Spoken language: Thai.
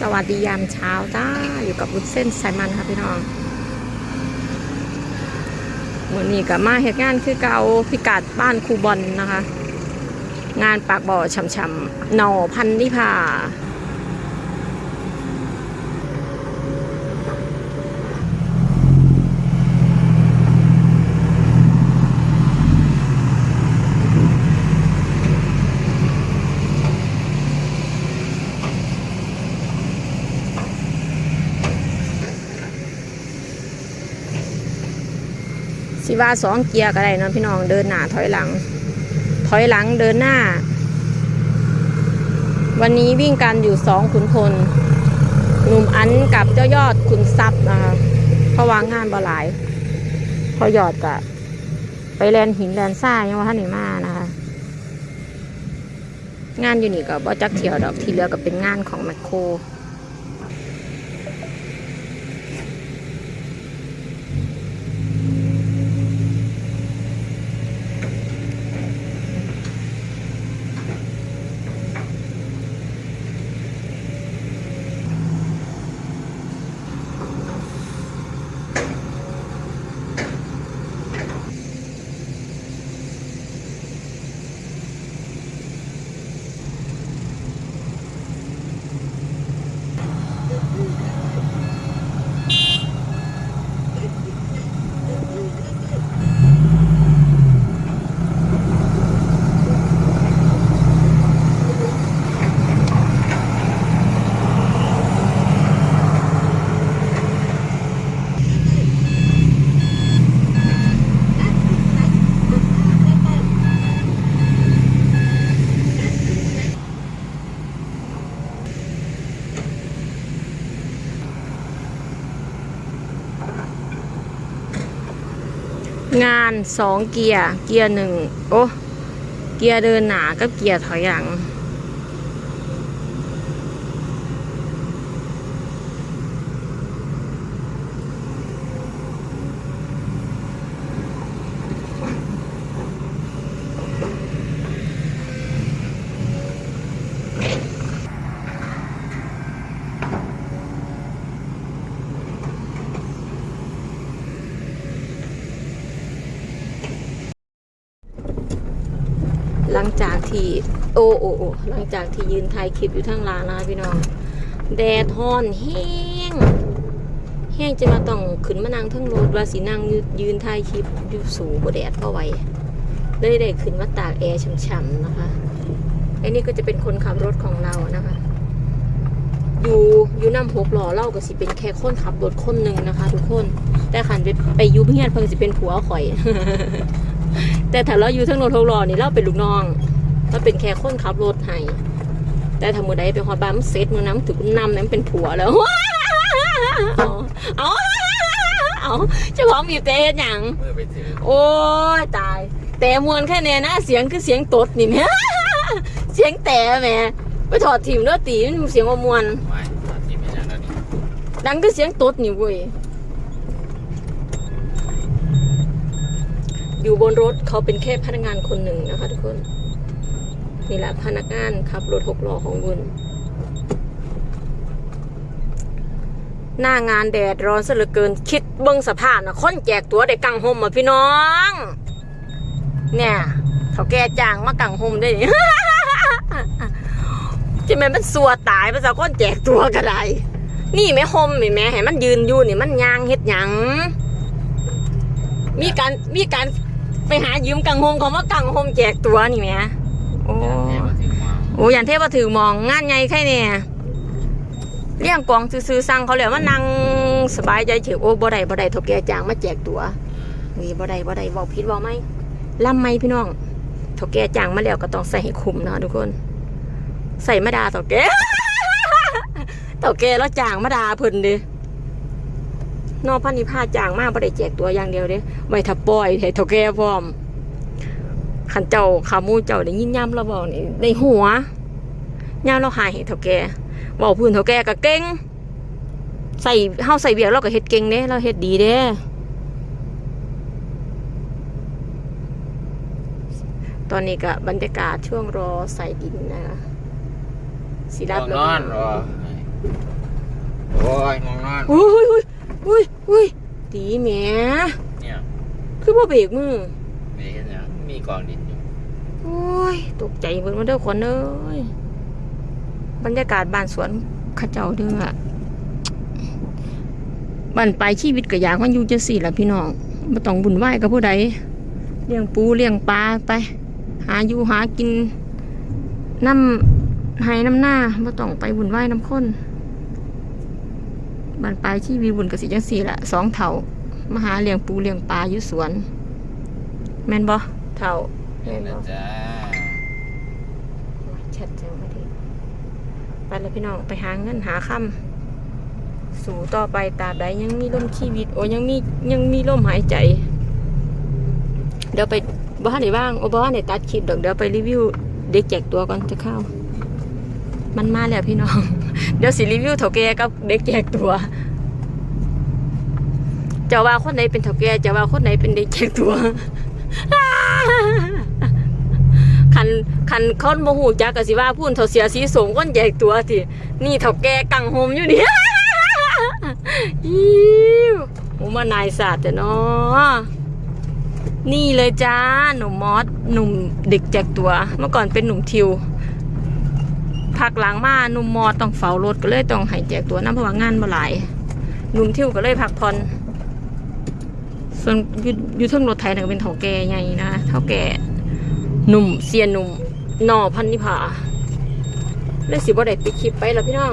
สวัสดียามเช้าจ้าอยู่กับบุญเส้นสายมันค่ะพี่น้องวันนี้กับมาเหตุงานคือเกาพิกัดบ้านครูบอลนะคะ งานปากบ่อช่ำๆหน่อพันนิพา สิว่าสองเกียร์ก็ได้นะพี่น้องเดินหน้าถอยหลัง ถอยหลังเดินหน้า วันนี้วิ่งกันอยู่สองขุนพลหนุ่มอันกับเจ้ายอดขุนทรัพย์นะคะเพราะว่างานบ่หลายพอยอดกะไปแลนหินแลนซ่ายังว่าท่านไหนมานะคะ งานอยู่นี่ก็บ่จักเที่ยวดอกที่เหลือก็เป็นงานของแมคโคร งานสองเกียร์ เกียร์หนึ่งโอ้ เกียร์เดินหนากับเกียร์ถอยหลัง งจากที่โอ้โอ้โอหลังจากที่ยืนถ่ายคลิปอยู่ทางลานนะพี่น้อง แดดฮ้อนแห้งแห้งจะมาต้องขึ้นมานั่งทั้งรถว่าสีนั่งยืนถ่ายคลิปอยู่สูงกว่าแดดก็ไหวเลยได้ขึ้นมาตากแอร์ช่ำๆนะคะไอ้นี่ก็จะเป็นคนขับรถของเรานะคะ อยู่อยู่น้ำหกหล่อเล่าก็สิเป็นแค่คนขับรถคนหนึ่งนะคะ ทุกคน แต่ขันไปไปอยูเพียนเพิ่งสิเป็นผัวข่อย แต่ถ้าเราอยู่ทั้งรถหกล้อนี่เราเป็นลูกน้องเราเป็นแค่คนขับรถให้แต่ถ้ามือใดไปฮอดบ้านมันเซ็ตมือน้ำถึงนำนั้นเป็นผัวแล้วเอาเอาเอาเจ้าของบีบแต่เฮ็ดหยังเมื่อไปถึงโอ้ยตาย แต่มวนแค่เนี้ยนะเสียงคือเสียงตดนี่แม่เสียงแต่แม่ไปถอดถิ่มแล้วตีมันเสียงว่ามวนไม่ตอนที่ไม่อย่างนั้นนี่ดังคือเสียงตดนี่เว้ย อยู่บนรถเขาเป็นแค่พนักงานคนหนึ่งนะคะทุกคนนี่แหละพนักงานขับรถหกล้อของบุญหน้างานแดดร้อนซะเหลือเกิน คิดเบิ้งสภาพนะค้นแจกตัวได้กังหมอะพี่น้อง เนี่ยเขาแก่จ้างมากังหมได้จะแม่มันสัวตายภาษาค้นแจกตัวก็ได้นี่แม่โฮมนี่แม่ให้มันยืนอยู่นี่มันยางเฮ็ดหยังมีการมีการ ไปหายืมกังโฮมเขามากังโฮมแจกตัวนี่แม่โอ้แค่มาถึงมาโอ้ยันเทพว่าถือมองงานใหญ่แค่เนี่ยเลี้ยงกองซื้อๆสั่งเขาเลยว่านั่งสบายใจเฉยโอ้บ่ได้บ่ได้เถกแกจางมาแจกตัวนี่บ่ได้บ่ได้บอกผิดบอกไหมลำไหมพี่น้องเถกแกจางมาแล้วก็ต้องใส่ให้คุ้มนะทุกคน ใส่มาดาเถกแกเถกแกแล้วจางมาดาเพิ่นเดิ นอกพันนิพาจางมากบ่ได้แจกตัวอย่างเดียวเด้ไว้ถ้าปล่อยให้เถกแกพร้อมขันเจ้าขาหมูเจ้าได้ยินย่ำเราบอกนี่ในหัวย่ำเราหายให้เท่าแกบอกพื้นเท่าแกก็เก่งใส่เฮาใส่เบียกเราก็เฮ็ดเก่งเด้เราเฮ็ดดีเด้ตอนนี้ก็บรรยากาศช่วงรอใส่ดินนะคะศินลาอนนอนรอโอ้ยมองนอนอุ้ย อุ้ยอุ้ยอุ้ยตีแหมเนี่ยคือบ่เบรกมือมีแค่เนี้ยมีกองดินอยู่โอ้ยตกใจเบิ่งมาเด้อคนเอ้ยบรรยากาศบ้านสวนเข้าเจ้าเด้อบ้านปลายชีวิตก็อยากมันอยู่จังซี่ล่ะพี่น้องบ่ต้องบุญไหวายกับผู้ใดเลี้ยงปูเลี้ยงปลาไป หาอยู่หากินน้ำไห้น้ำหน้าบ่ต้องไปบุญไหวายน้ำข้น บ้านปลายชีวิตบุญก็สิจังซี่ล่ะสองเฒ่ามาหาเลี้ยงปูเลี้ยงปลาอยู่สวน แม่นบ่เฒ่าเห็แม่นนนะบ่จ๊ะชัดจังมาดิไปแล้วพี่น้องไปหาเงินหาคำสู่ต่อไปตราบใดยังมีลมชีวิต โอ้ยังมียังมีลมหายใจ เดี๋ยวไปบ้านไหนบ้างโอ้บ้านไหนตัดคลิปดอกเดี๋ยวไปรีวิวเด็กแจกตัวก่อนจะเข้า มันมาแล้วพี่น้อง เดี๋ยวสิรีวิวเถาแก่กับเด็กแจกตัวจะว่าคนไหนเป็นเถาแก่จะว่าคนไหนเป็นเด็กแจกตัวคันคันเขาโมหูจักกะสิว่าพูนเท่าเสียสีสงก้นแยกตัวทีนี่เท่าแก่กังโฮมอยู่นี่อิวหมูมานายศาสตร์แต่เนาะนี่เลยจ้าหนุ่มมอสหนุ่มเด็กแจกตัว เมื่อก่อนเป็นหนุ่มทิว พักหลังมาหนุ่มมอต้องเฝ้ารถก็เลยต้องให้แจกตัวน้ำเพราะว่างานบ่หลายหนุ่มทิวก็เลยพักผ่อนส่วนอยู่อยู่เทั้งรถไทยน่ะก็เป็นเท่าแก่ใหญ่นะเท่าแก่หนุ่มเซียนหนุ่มหนอพันนิพาเลยสิบ่ได้ปิดคลิปไปแล้วพี่น้อง